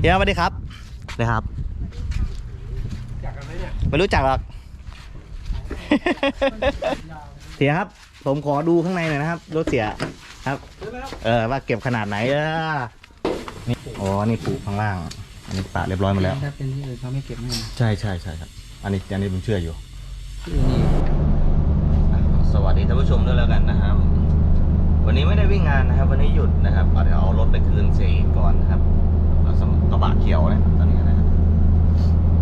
เฮียสวัสดีครับนะครับจากกันไหมเนี่ยไม่รู้จักหรอกเสียครับ ผมขอดูข้างในหน่อยนะครับรถเสียครับซื้อแล้วเออว่าเก็บขนาดไหนเออนี่อ๋อนี่ปูข้างล่าง อันนี้ปะเรียบร้อยหมาแล้วถ้าเป็นที่อื่นเขาไม่เก็บให้ใช่ใช่ใช่ครับ อันนี้อันนี้ผมเชื่ออยู่ที่อื่นนี่สวัสดีท่านผู้ชมด้วยแล้วกันนะครับ วันนี้ไม่ได้วิ่งงานนะครับ วันนี้หยุดนะครับเอาเดี๋ยวเอารถไปคืนเสียก่อนนะครับแล้วสำ กระบะเขียวนะครับตอนนี้นะครับ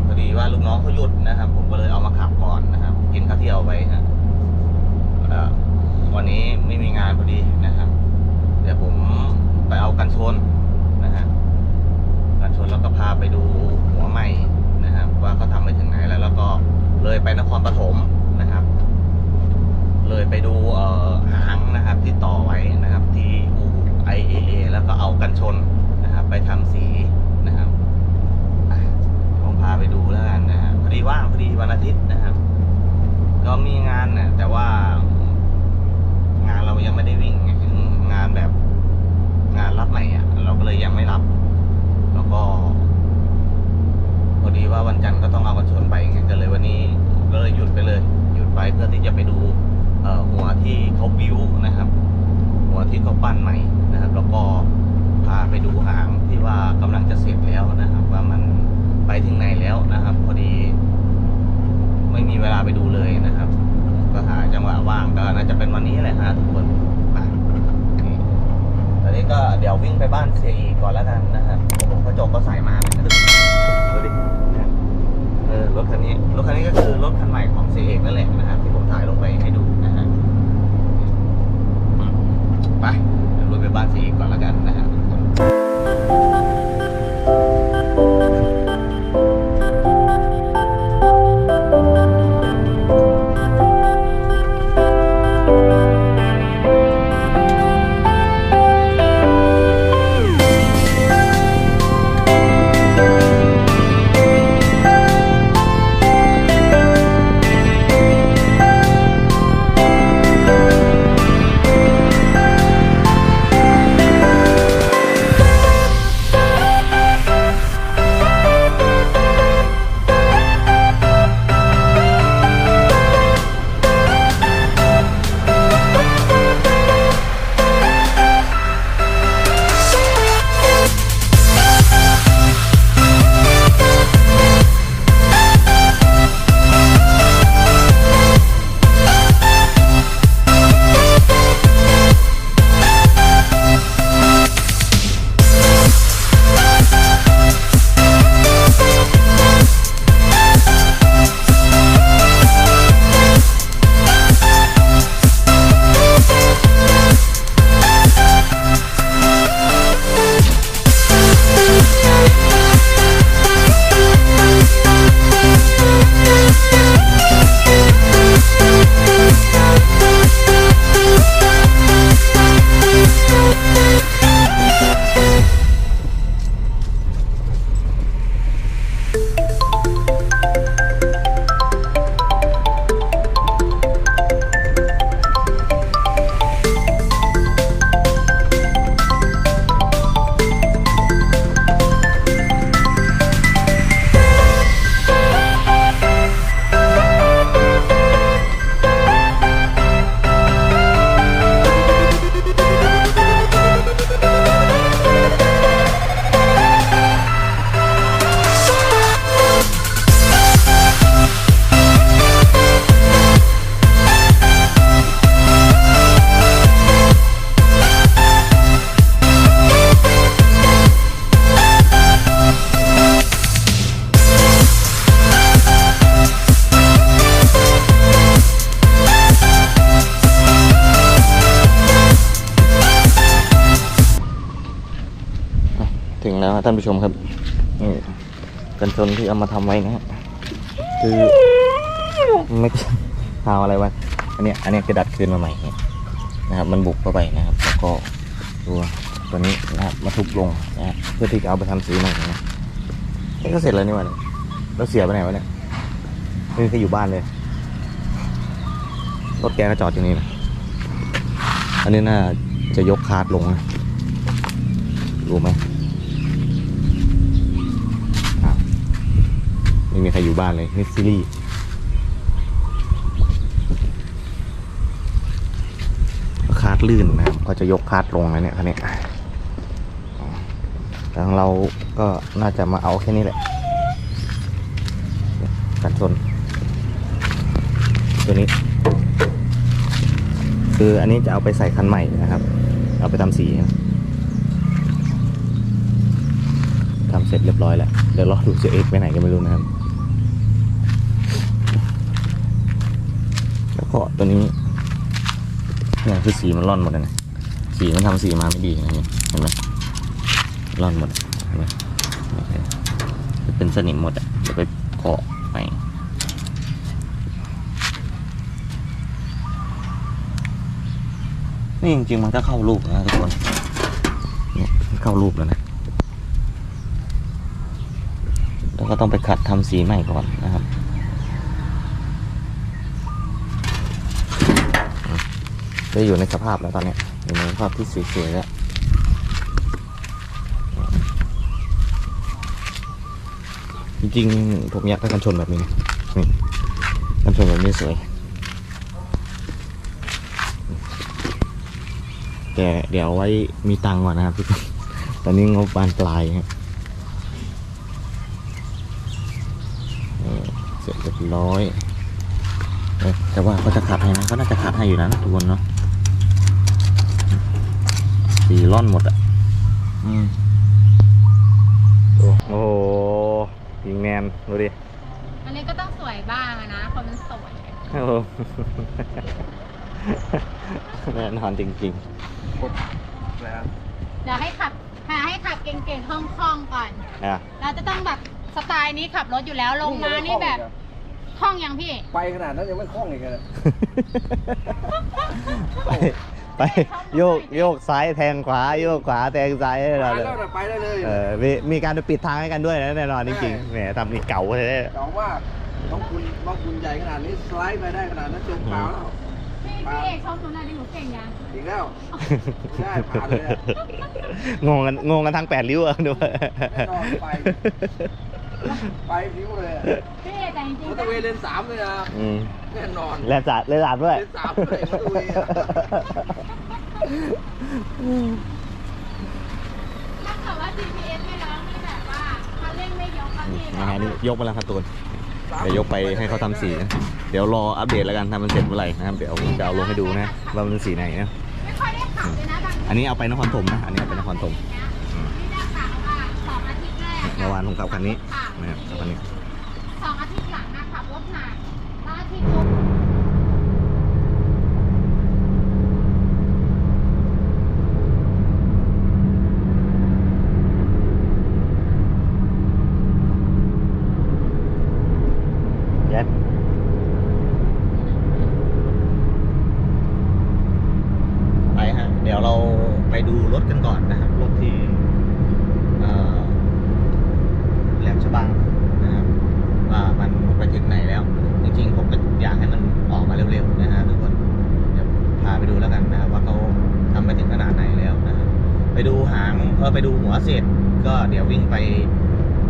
พอดีว่าลูกน้องเขาหยุดนะครับ ผมก็เลยเอามาขับก่อนนะครับ กินข้าวเที่ยวไปฮะวันนี้ไม่มีงานพอดีนะครับ เดี๋ยวผมไปเอากันชนนะฮะกันชนแล้วก็พาไปดูหัวใหม่นะครับ ว่าเขาทำไปถึงไหนแล้ว แล้วก็เลยไปนครปฐมนะครับ เลยไปดูเอ่อหางนะครับ ที่ต่อไว้นะครับ ที่อู IAA แล้วก็เอากันชนนะครับ ไปทำสีนะครับอะผมพาไปดูแล้วกันนะฮะพอดีว่างพอดีวันอาทิตย์นะครับ ก็มีงานนะแต่ว่า งานเรายังไม่ได้วิ่งงงานแบบ งานรับใหม่อะ เราก็เลยยังไม่รับ แล้วก็พอดีว่าวันจันทร์ก็ต้องเอากันชนไปไงก็เลยวันนี้ก็เลยหยุดไปเลย หยุดไปเพื่อที่จะไปดูเออหัวที่เขาบิ้วนะครับ หัวที่เขาปั้นใหม่นะครับ แล้วก็พาไปดูหางที่ว่ากำลังจะเสร็จแล้วนะครับ ว่ามัน ไปถึงไหนแล้วนะครับ พอดี ไม่มีเวลาไปดูเลยนะครับ ก็หาจังหวะว่างก็น่าจะเป็นวันนี้แหละฮะทุกคนไปตอนนี้ก็เดี๋ยววิ่งไปบ้านเสียอีกก่อนแล้วกันนะครับโอ้โหกระจกก็ใส่มาเลยนะดูดูดิเออรถคันนี้รถคันนี้ก็คือรถคันใหม่ของเสียเอกนั่นแหละนะครับที่ผมถ่ายลงไปให้ดูนะฮะไปเดี๋ยวลุยไปบ้านเสียเอกก่อนแล้วกันนะฮะทุกคน ชมครับนี่กันชนที่เอามาทำไว้นะฮะคือไม่ทาวอะไรวะอันนี้อันนี้ยคือดัดคืนมาใหม่นะครับ มันบุกเข้าไปนะครับแล้วก็ตัวตัวนี้นะครับมาทุบลงนะเพื่อที่จะเอาไปทำสีใหม่นะนี่ก็เสร็จแล้วนี่วะเนี่ยแล้วเสียไปไหนวะเนี่ยนี่คืออยู่บ้านเลยรถแกก็จอดอยู่นี่นะอันนี้น่าจะยกคาร์ดลงนะรู้ไหม มีใครอยู่บ้านเลยนี่ซีรีส์คาดลื่นนะครับก็จะยกคาดลงนะเนี่ยคันนี้แต่ของเราก็น่าจะมาเอาแค่นี้แหละกันชนตัวนี้ คืออันนี้จะเอาไปใส่คันใหม่นะครับ เอาไปทำสีทำเสร็จเรียบร้อยแล้วเดี๋ยวรอดูเสียเอกไปไหนก็ไม่รู้นะครับ แล้วก็ตัวนี้เนี่ยคือสีมันร่อนหมดเลยนะสีมันทำสีมาไม่ดีนะเนี่ยเห็นไหมร่อนหมดเห็นไหมเนี่ยเป็นสนิมหมดอะเดี๋ยวไปเคาะใหม่นี่จริงๆมันก็เข้ารูปนะทุกคนเนี่ยมันเข้ารูปแล้วนะแล้วก็ต้องไปขัดทำสีใหม่ก่อนนะครับอืม ได้อยู่ในสภาพแล้วตอนนี้อยู่ในสภาพที่สวยๆแล้วจริงๆผมอยากได้กันชนแบบนี้นี่กันชนแบบนี้สวย แต่เดี๋ยวไว้มีตังค์ก่อนนะครับทุกคนตอนนี้งบบานปลายครับเสร็จเรียบร้อยเอ้ยแต่ว่าเขาจะขัดให้นะเขาน่าจะขัดให้อยู่นะทุกคนเนาะ สีร่อนหมดอะอืมโอ้โหยิงแมนดูดิ อันนี้ก็ต้องสวยบ้างอะนะคนมันสวยโอ้โหแน่นอนจริงแล้วเดี๋ยวให้ขับหาให้ขับเก่งๆคล่องๆก่อน ๆอะเราจะต้องแบบสไตล์นี้ขับรถอยู่แล้วลงมานี่แบบคล่องยังพี่ ไปขนาดนั้นยังไม่คล่องอีกเลยไป ไปโยกโยกซ้ายแทงขวาโยกขวาแทงซ้ายให้ไปเราแล้เลวยนะไปได้เลยเออมีมีการไปปิดทางให้กันด้วยนะแน่นอนจริงๆแหมทำนี่เก่าเลยเก่ามากน้องคุณน้องคุณใหญ่ขนาดนี้สไลด์ไปได้ขนาดนั้นจมเปล่าแล้วพี่พี่เอกชมหนูหน่อยดิหนูเก่งยังอีกแล้วไม่ได้ผ่านเลยอะงงกันงงกันทั้งแปดริ้วอะด้วยแน่นอนไปไปผิวเลยอะพี่เอก แต่จริงมอๆเตอร์เวย์เลนสามเลยนะอืมแน่นอนแลนสาดแลนสาดด้วยเลนสามเลยมอเตอร์เวย์อะถ้าเกิดว่า GPS ไม่ร้องนี่แบบว่าคันเร่งไม่ยกก็พี่นะฮะนี่ยกมาแล้วครับตูนเดี๋ยวยกไปให้เขาทำสีนะ เดี๋ยวรออัปเดตแล้วกันทำมันเสร็จเมื่อไหร่นะครับ เดี๋ยวผมจะเอาลงให้ดูนะว่ามันเป็นสีไหนนะไม่ค่อยได้ขับเลยนะบางทีอันนี้เอาไปนครถมนะ อันนี้เอาไปนครถมนี่ได้ข่าวว่าสองอาทิตย์แรกเมื่อวานผมขับคันนี้ค่ะนะครับขับคันนี้สองอาทิตย์หลังนะขับ รถหนักแล้วอาทิตย์ปุ๊บ เย็ดไปฮะ เดี๋ยวเราไปดูรถกันก่อนนะครับ รถที่เอ่อแหลมฉบังนะครับ ว่ามันไปถึงไหนแล้ว จริงๆ ผมก็อยากให้มันออกมาเร็วๆนะฮะทุกคน เดี๋ยวพาไปดูแล้ว กันนะครับว่าเขาทำไปถึงขนาดไหนแล้วนะครับไปดูหางเออไปดูหัวเสร็จ ก็เดี๋ยววิ่งไป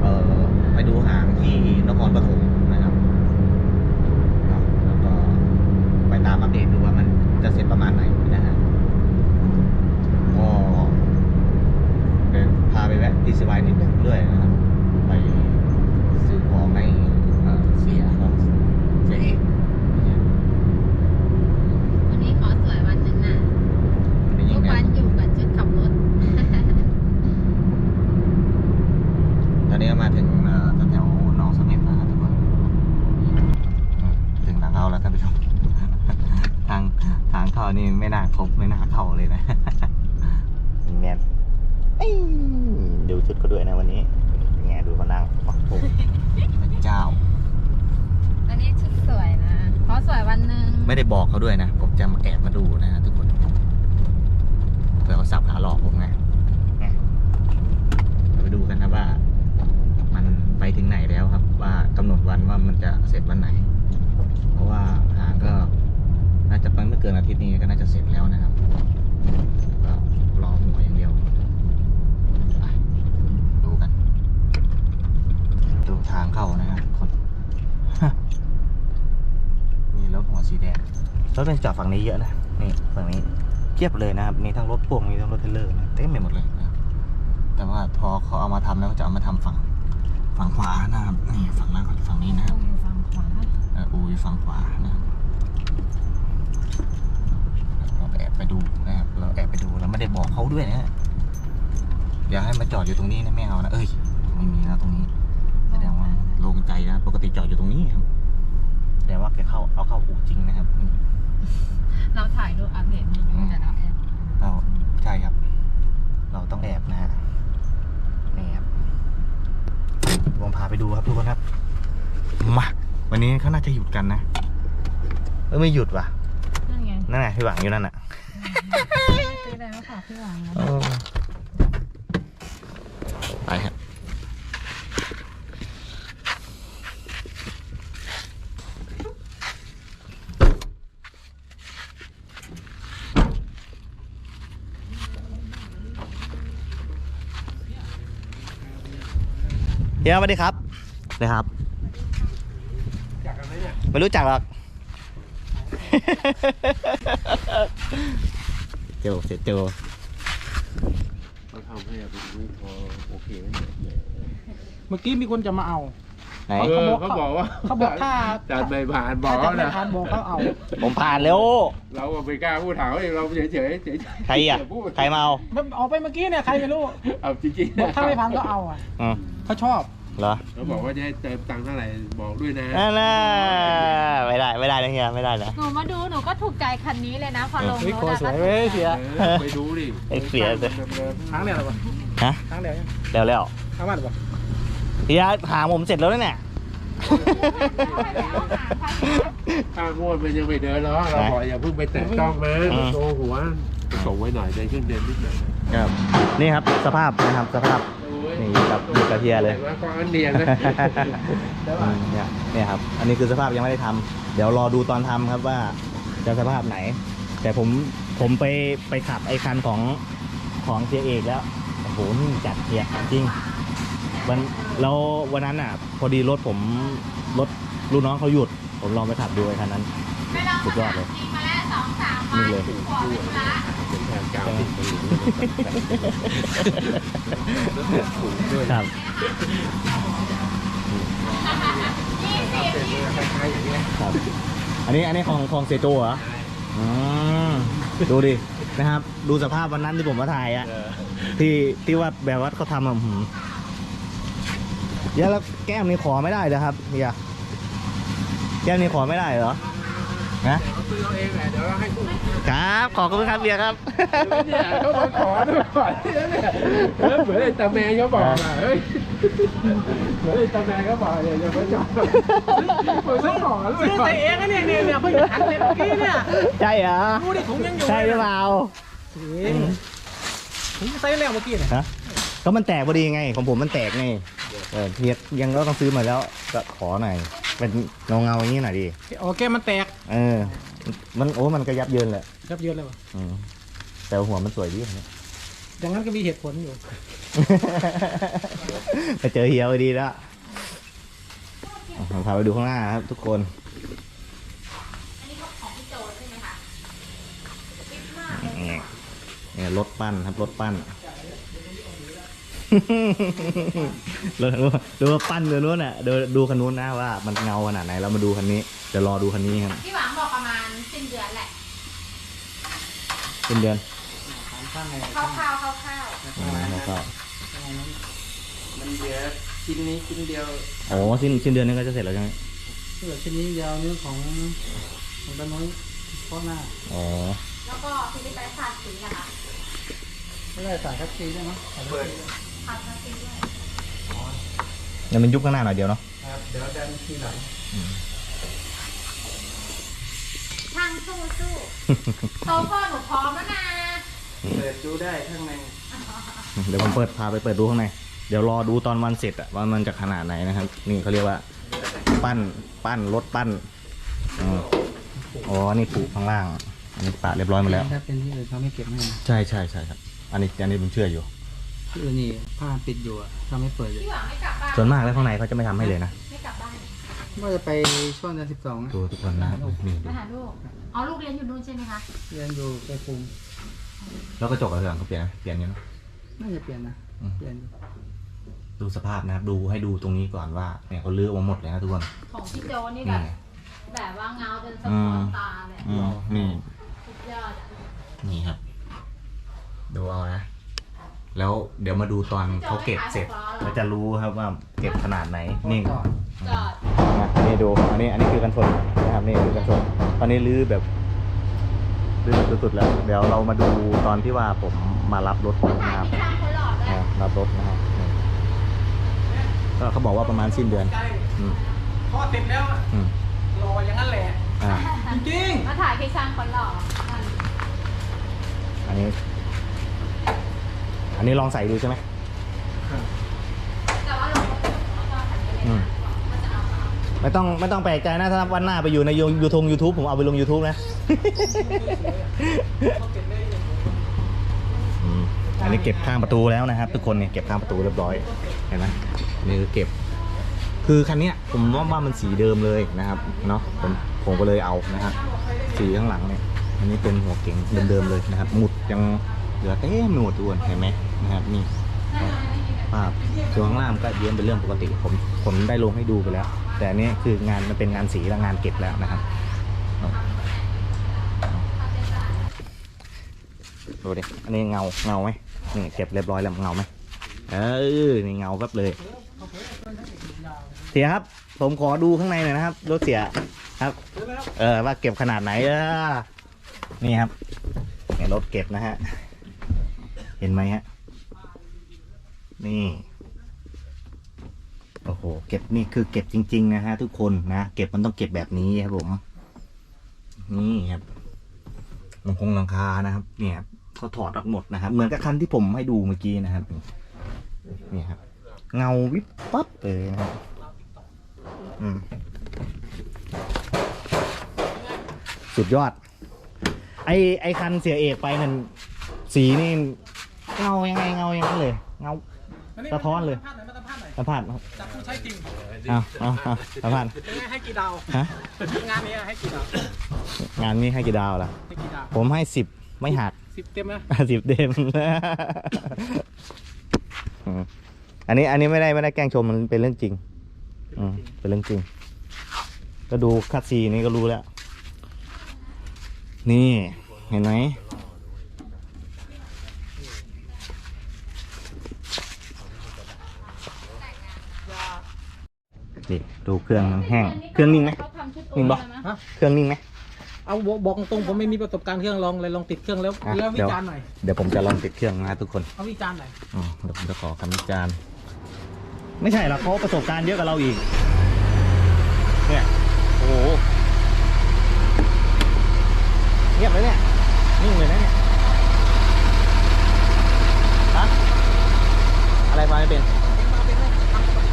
เอ่อไปดูหางที่นครปฐมนะครับแล้วก็ไปตามอัปเดตดูว่ามันจะเสร็จประมาณไหนนะฮะก็เดพาไปแวะดีสวายนิดนึงด้วยนะครับ ไปซื้อของในเอ่อเสียเนาะเสียเอกเนี่ย วันนี้ขอสวยวันหนึ่งนะ เป็น ทุ ยัง ก ไง วันอยู่กับชุดขับรถ ตอนนี้ก็มาถึงเอ่อแถวๆหนองเสม็ดแล้วครับทุกคนอืมถึง ทางเข้าแล้วท่านผู้ชม ทางทางเข้านี่ไม่น่าครบไม่น่าเข้าเลยนะแน่นเอ้ยดูชุดเขาด้วยนะวันนี้เป็นไงดูเขานั่งโอ้โหพระเจ้า อันนี้ชุดสวยนะขอสวยวันหนึ่งไม่ได้บอกเขาด้วยนะ ผมจะมาแอบมาดูนะฮะทุกคนเผื่อเขาสับขาหลอกผมไงเนี่ยเราไปดูกันนะว่า มันไปถึงไหนแล้วครับ ว่ากำหนดวันว่ามันจะเสร็จวันไหนเพราะว่าหางก็น่าจะไปไม่เกินอาทิตย์นี้ก็น่าจะเสร็จแล้วนะครับก็รอหัวอย่างเดียวไปดูกันดูทางเข้านะครับคนนี่รถหัวสีแดงรถเป็นจอดฝั่งนี้เยอะนะนี่ฝั่งนี้เทียบเลยนะครับมีทั้งรถพ่วงมีทั้งรถเทรลเลอร์นะเต็มไปหมดเลยนะแต่ว่าพอเขาเอามาทำแล้วก็จะเอามาทำฝั่งฝั่งขวานะครับนี่ฝั่งล่างกับฝั่งนี้นะครับ ฝั่งขวาเอ่ออูอยู่ฝั่งขวานะครับเราแอบไปดูนะครับ เราแอบไปดูเราไม่ได้บอกเขาด้วยนะอย่าให้มาจอดอยู่ตรงนี้นะไม่เอานะเอ้ยไม่มีนะตรงนี้แสดงว่าโล่งใจนะปกติจอดอยู่ตรงนี้ครับแต่ว่าแกเข้าเอาเข้าอู่จริงนะครับ เราถ่ายรูปอัปเดตให้ดูแต่เราแอบ เราใช่ครับ เราต้องแอบนะฮะนี่ครับลองพาไปดูครับทุกคนครับ มา วันนี้ เขาน่าจะหยุดกันนะเออไม่หยุดว่ะนั่นไงนั่นไงพี่หวังอยู่นั่นน่ะซื้ออะไรมาฝากพี่หวังนะเออไปครับเฮียสวัสดีครับนะครับจากกัน ไหมเนี่ยไม่รู้จักหรอก เจอเสร็จเจอเขาทำให้เป็นรูปพอโอเคไหมเนี่ยเมื่อกี้มีคนจะมาเอา ไหน เออเขาบอกว่าเขาบอกถ้า จัดใบผ่านบอถ้ากจะไม่นะทานบอกเขาเอา ผมผ่านแล้วเราก็ไม่กล้าพูดถามเองเราเฉยเฉยเฉยใครอะพูดใครมาเอา มันออกไปเมื่อกี้เนี่ยใครไม่รู้เอาจริงๆบอกถ้าไม่ทานก็เอาอะอืมเขาชอบ เหรอเขาบอกว่าจะให้เติมตังค์เท่าไหร่บอกด้วยนะนั่นน่ะไม่ได้ไม่ได้นะเฮียไม่ได้นะ หนูมาดูหนูก็ถูกใจคันนี้เลยนะ พอลงเฮ้ยรคอถสวยอะเว้ยเสีย เออไปดูดิไอ้เสียเลยครั้งเดียวหรอวะฮะครั้งเดียวยังเร็วแล้วครั้งวันหรอวะเฮียถามผมเสร็จแล้วเนี่ย ข้างงวดมันยังไม่เดินหรอกเราบอกอย่าเพิ่งไปแตะต้องมันอืมโตหัวส่งไว้หน่อยได้ขึ้นเดือนนิดหน่อย ครับนี่ครับสภาพนะครับสภาพ นี่อยู่กับอยู่กับเฮียเลยแต่ว่าก็อันเนียนนะอืมเนี่ยเนี่ยครับ อันนี้คือสภาพยังไม่ได้ทำ เดี๋ยวรอดูตอนทำครับว่าจะสภาพไหน แต่ผมผมไปไปขับไอ้คันของของเสียเอกแล้ว โอ้โหนี่จัดเฮียจริง วันแล้ววันนั้นอะ พอดีรถผมรถลูกน้องเขาหยุด ผมลองไปขับดูไอ้คันนั้นไม่ลองสุดยอดเลยจริงมาแล้วสองสาม นี่วันเลยขอเป็นธุระเป็นทางการติดมันหรือครับยี่สิบยี่สิบคล้ายๆอย่างเงี้ยครับ อันนี้อันนี้ของของเซโจเหรออืมดูดินะครับ ดูสภาพวันนั้นที่ผมมาถ่ายอะที่ที่ว่าแบบว่าเขาทำอะหืมเดี๋ยวแล้วแก้มนี่ขอไม่ได้นะครับเฮียแก้มนี่ขอไม่ได้เหรอ นะซื้อเอาเองแหละเดี๋ยวเราให้คุณครับ ขอบคุณครับเบียร์ครับเนี่ยเขามาขอด้วยก่อนเนี่ยเหมือนไอ้ตาแมนเขาบอกอะเฮ้ยเหมือนไอ้ตาแมนเขาบอกเนี่ยอย่ามาจอดเหมือนเขาขอด้วซื้ยอก่อนใส่เองนะเนี่ยเนี่ยเนี่ยเพิ่งหันเลยเมื่อกี้เนี่ยใช่เหรอดูดิถุงยังอยู่ใช่หรือเปล่าเองถุงใส่แล้วเมื่อกี้เนี่ยก็มันแตกพอดีไงของผมมันแตกไงเออเฮียยังก็ต้องซื้อมาแล้วก็ขอหน่อย เป็นเงาเงาๆอย่างนี้หน่อยดิโอเคมันแตกเออ มันโอ้ มันก็ยับเยินแหละยับเยินเลยวะอืมแต่หัวมันสวยดีเนี่ยอย่างนั้นก็มีเหตุผลอยู่ ไปเจอเฮียพอดีแล้วผมพาไปดูข้างหน้าครับทุกคนอันนี้ของพี่โจใช่ไหมคะปิ๊บมากนี่เนี่ยรถปั้นครับรถปั้น เราดูดูว่าปั้นตัวนู้นน่ะดูดูคันนู้นนะว่ามันเงาขนาดไหนเรามาดูคันนี้เดี๋ยวรอดูคันนี้ครับพี่หวังบอกประมาณสิ้นเดือนแหละเป็นเดือนข้างในคร่าวๆคร่าวอืมแล้วก็มันเหลือชิ้นนี้ชิ้นเดียวโอ้สิ้นสิ้นเดือนนี้ก็จะเสร็จแล้วใช่ไหมเสื้อชิ้นนี้ยาวนิ้วของของด้านโน้นเพราะหน้าอ๋อๆแล้วก็ฟิลิปไปสาดสีนะคะไม่ได้ใส่คัตซีได้ไหมใส่คัตซีผัดสาดสีด้วย เนี่ยมันยุบข้างหน้าหน่อยเดียวเนาะครับเดี๋ยวดันทีหลังช่างสู้สู้โตพ่อหนูพร้อมแล้วนะเปิดดูได้ข้างในเดี๋ยวผมเปิดพาไปเปิดดูข้างใน เดี๋ยวรอดูตอนวันเสร็จอะว่ามันจะขนาดไหนนะครับ นี่เขาเรียกว่า ปั้นปั้นรถปั้นอ๋ออ๋อ นี่ปลูกข้างล่าง อันนี้ปะเรียบร้อยหมาแล้ว ถ้าเป็นที่อื่นเขาไม่เก็บให้นะ ใช่ใช่ใช่ครับ อันนี้อันนี้ผมเชื่ออยู่ ที่อื่นนี่ผ้าปิดอยู่อะเขาไม่เปิดอยู่พี่หวังไม่กลับบ้านส่วนมากแล้วข้างในเขาจะไม่ทำให้เลยนะ ไม่กลับบ้านว่าจะไปช่วงเดือนสิบสองดูทุกคนนะนี่ดูมาหาลูกอ๋อลูกเรียนอยู่นู่นใช่ไหมคะเรียนอยู่ไปคุมแล้วกระจกอะไรเขาเปลี่ยนไหมเปลี่ยนยังน่าจะเปลี่ยนนะอืม เปลี่ยนอยู่ดูสภาพนะครับ ดูให้ดูตรงนี้ก่อนว่าเนี่ยเขาลื้อออกมาหมดเลยนะทุกคนของพี่โจนี่นี่แบบแบบว่าเงาจนสะท้อนตาเลยอืมนี่ สุดยอดอะนี่ครับ ดูเอานะ แล้วเดี๋ยวมาดูตอนเขาเก็บเสร็จเราจะรู้ครับว่าเก็บขนาดไหนนี่ก่อนจอดนะนี่ดูอันนี้อันนี้คือกันชนนะครับนี่คือกันชนตอนนี้ลื้อแบบลื้อแบบสุดๆแล้ว เดี๋ยวเรามาดูตอนที่ว่าผมมารับรถถ่ายนะครับที่ทางคนหล่อด้วยอ่ารับรถนะครับนี่ก็เขาบอกว่าประมาณสิ้นเดือนอืมพอติดแล้วอืมรออย่างนั้นแหละอ่าจริงมาถ่ายที่ช่างคนหล่ออันนี้ อันนี้ลองใส่ดูใช่ไหมแต่ว่าเราก็ต้องถ่ายไปเลยอืมนะว่าจะเอาเอาไม่ต้องไม่ต้องแปลกใจนะถ้าวันหน้าไปอยู่ในยูทูบยูทูบผมเอาไปลง YouTube นะอืมอันนี้เก็บข้างประตูแล้วนะครับ ทุกคนเนี่ยเก็บข้างประตูเรียบร้อยเห็นไหมนี่คือเก็บ คือคันเนี้ยผมว่าว่ามันสีเดิมเลยนะครับเนาะผมผมก็เลยเอานะครับสีข้างหลังเนี่ยอันนี้เป็นหัวเก๋งเดิมๆเลยนะครับหมุดยังเห ลือเต็มไปหมดทุกคนเห็นไหมนะครับนี่ภาพส่วนข้างล่างก็เยี่ยมเป็นเรื่องปกติผมผมได้ลงให้ดูไปแล้ว แต่นนี้คืองานมันเป็นงานสีและงานเก็บแล้วนะครับดูดิอันนี้เงาเงาไหมนี่เก็บเรียบร้อยแล้วเงาไหมเออนี่เงาแป๊บเลยเสียครับ ผมขอดูข้างในหน่อยนะครับรถเสียครับ เออว่าเก็บขนาดไหนเออนี่ครับเนี่ยรถเก็บนะฮะ เห็นไหมฮะ นี่ โอ้โห เก็บนี่คือเก็บจริง ๆ นะฮะ ทุกคนนะ เก็บมันต้องเก็บแบบนี้ครับผม นี่ครับลงคงหลังคานะครับ เนี่ยเขาถอดออกหมดนะครับ เหมือนกับคันที่ผมให้ดูเมื่อกี้นะครับ นี่ครับ เงาวิบปั๊บเลยนะครับ อืมสุดยอด ไอไอคันเสียเอกไปนั่นสีนี่ เงายังไงเงาอย่างนั้นเลย เงา สะท้อนเลย มาสัมภาษณ์หน่อยมาสัมภาษณ์หน่อยสัมผัสจากผู้ใช้จริงเอาเอาเอาสัมผัสเป็นไงให้กี่ดาวฮะงานนี้ให้กี่ดาวงานนี้ให้กี่ดาวล่ะ ให้กี่ดาวผมให้สิบไม่หัก สิบเต็มนะสิบเต็มอืมอันนี้อันนี้ไม่ได้ไม่ได้แกล้งชมมันเป็นเรื่องจริง อืมเป็นเรื่องจริง ก็ดูคัดซีนี่ก็รู้แล้ว นี่ เห็นไหม นี่ดูเครื่องแห้ง เครื่องนิ่งไหมเขาทำชุดโอนิ่งปะแล้วมั้ยฮะเครื่องนิ่งไหมเอาบอกบอกตรงผมไม่มีประสบการณ์เครื่องลองเลยลองติดเครื่องแล้วอะแล้ววิเดี๋ยวจารณ์หน่อยเดี๋ยวผมจะลองติดเครื่องนะทุกคนเอาวิจารณ์หน่อยอ๋อเดี๋ยวผมจะขอคำวิจารณ์ไม่ใช่หรอกเขาประสบการณ์เยอะกว่าเราอีก เนี่ย โอ้โหเงียบเลยเนี่ย นิ่งเลยนะเนี่ยฮะอะไรมาไม่เป็น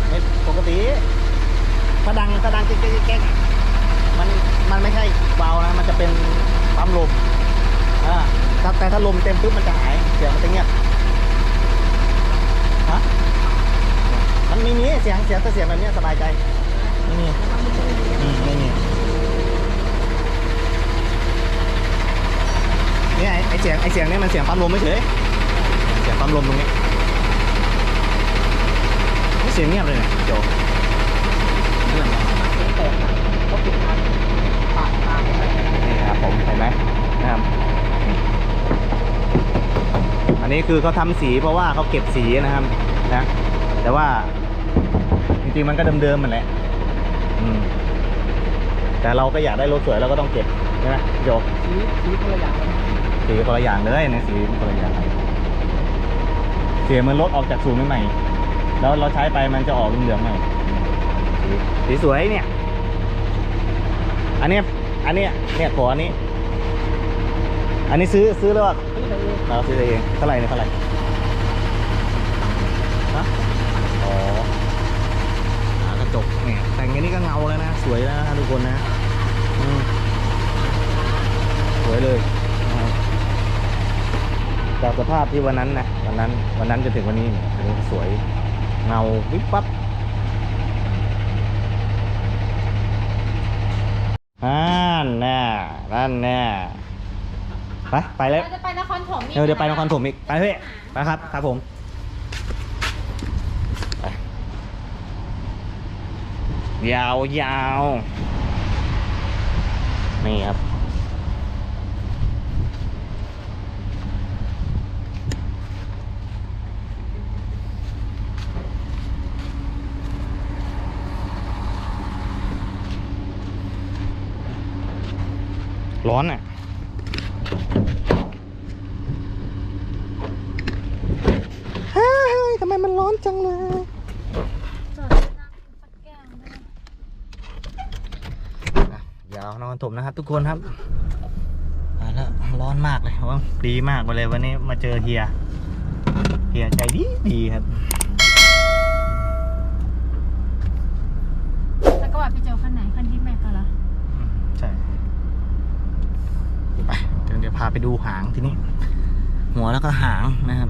ไม่ปกติ ถ้าดังถ้าดังเก๊กๆแก๊กมันมันไม่ใช่เบานะ มันจะเป็นปั๊มลมอ่าถ้าแต่ถ้าลมเต็มปุ๊บมันจะหายเสียงมันจะเงียบฮะมันไม่มีเสียงเสียงแต่เสียงแบบนี้สบายใจไม่มีอืมไม่มีนี่ไอ้ไอเสียงไอเสียงนี่มันเสียงปั๊มลมไม่เฉยเสียงปั๊มลมตรงนี้เสียงเงียบเลยเนี่ยโจ นี่ครับผมเห็นไหมนะครับอันนี้คือเขาทำสีเพราะว่าเขาเก็บสีนะครับนะ แต่ว่าจริงๆมันก็เดิมๆมันแหละอืมแต่เราก็อยากได้รถสวยเราก็ต้องเก็บใช่ไหมโยสีสีคนละอย่างสีคนละอย่างเลยในสีคนละอย่างเสียเหมันรถออกจากศูนย์ใหม่ๆแล้วเราใช้ไปมันจะออกเหลืองๆหน่อย สีสีสวยเนี่ย อันเนี้ยอันเนี้ยเนี่ยขออันนี้ อันนี้ซื้อซื้อแล้วอะนี่เลยเราซื้อเองเท่าไหร่เนี่ยเท่าไหร่ฮะอ๋อหากระจกเนี่ยแต่งอย่างนี้ก็เงาแล้วนะ สวยแล้วนะทุกคนนะอืมสวยเลยนะครับจากสภาพที่วันนั้นนะวันนั้นวันนั้นจนถึงวันนี้เนี่ยอันนี้สวยเงาวิบวับ นั่นแน่ไปไปเลยเราจะไปนครถมอีกเดี๋ยวเดี๋ยวไปนครถมอีกไปเฮ้ยไปครับครับผมไปยาวยาวนี่ครับ ร้อนอะเฮ้ยทำไมมันร้อนจังเลยจอดน้ำสักแก้วได้ไหมยาวนอนถมนะครับ ทุกคนครับมาแล้วร้อนมากเลยว่าดีมากไปเลยวันนี้มาเจอเฮียเฮียใจดีดีครับ แล้วก็ว่าพี่โจคันไหนคันที่แม็กกันเหรอ อืมใช่ไปเดี๋ยวเดี๋ยวพาไปดูหางทีนี้ หัวแล้วก็หางนะครับ